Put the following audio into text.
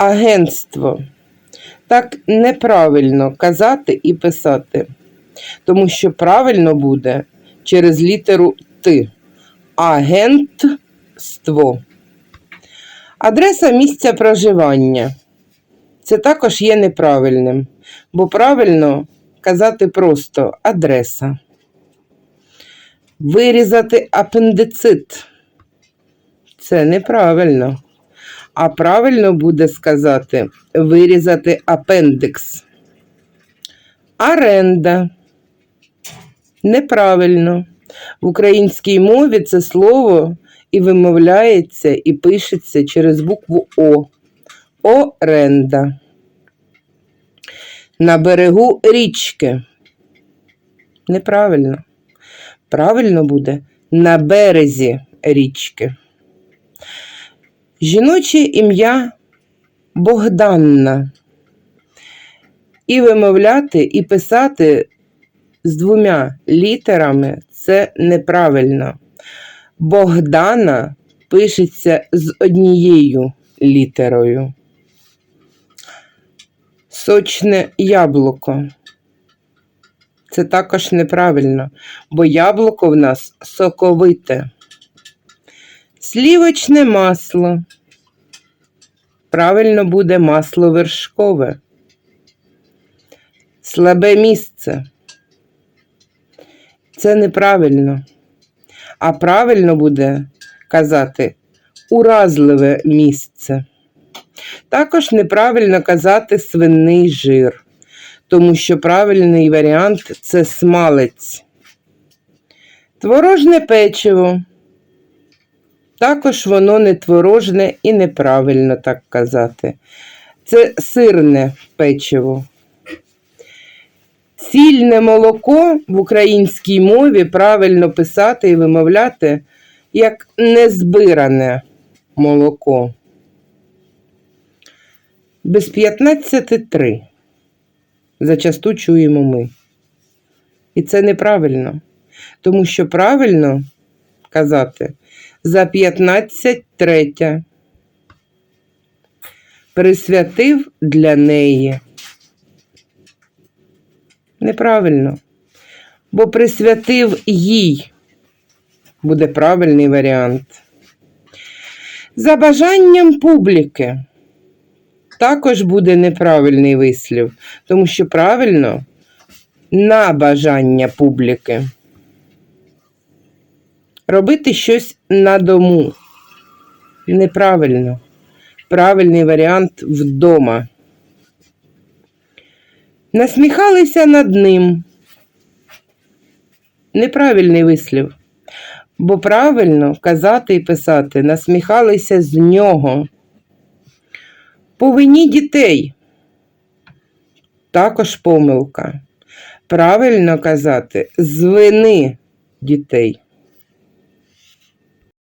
агентство. Так неправильно казати і писати, тому що правильно буде через літеру Т. Агентство. Адреса місця проживання. Це також є неправильним, бо правильно казати просто адреса. Вирізати апендицит. Це неправильно. А правильно буде сказати вирізати апендикс. Аренда. Неправильно. В українській мові це слово і вимовляється, і пишеться через букву О. Оренда. На берегу річки. Неправильно. Правильно буде на березі річки. Жіноче ім'я Богданна. І вимовляти, і писати з двома літерами це неправильно. Богдана пишеться з однією літерою. Сочне яблуко. Це також неправильно, бо яблуко в нас соковите. Слівочне масло. Правильно буде масло вершкове. Слабе місце. Це неправильно. А правильно буде казати уразливе місце. Також неправильно казати свиний жир, тому що правильний варіант це смалець. Творожне печиво. Також воно не творожне і неправильно так казати. Це сирне печиво. Цільне молоко в українській мові правильно писати і вимовляти як незбиране молоко. Без 15.3. Зачасту чуємо ми. І це неправильно, тому що правильно казати за 15 третя. Присвятив для неї. Неправильно. Бо присвятив їй. Буде правильний варіант. За бажанням публіки. Також буде неправильний вислів, тому що правильно на бажання публіки. Робити щось на дому. Неправильно. Правильний варіант вдома. Насміхалися над ним. Неправильний вислів. Бо правильно казати і писати насміхалися з нього. По вині дітей. Також помилка. Правильно казати з вини дітей.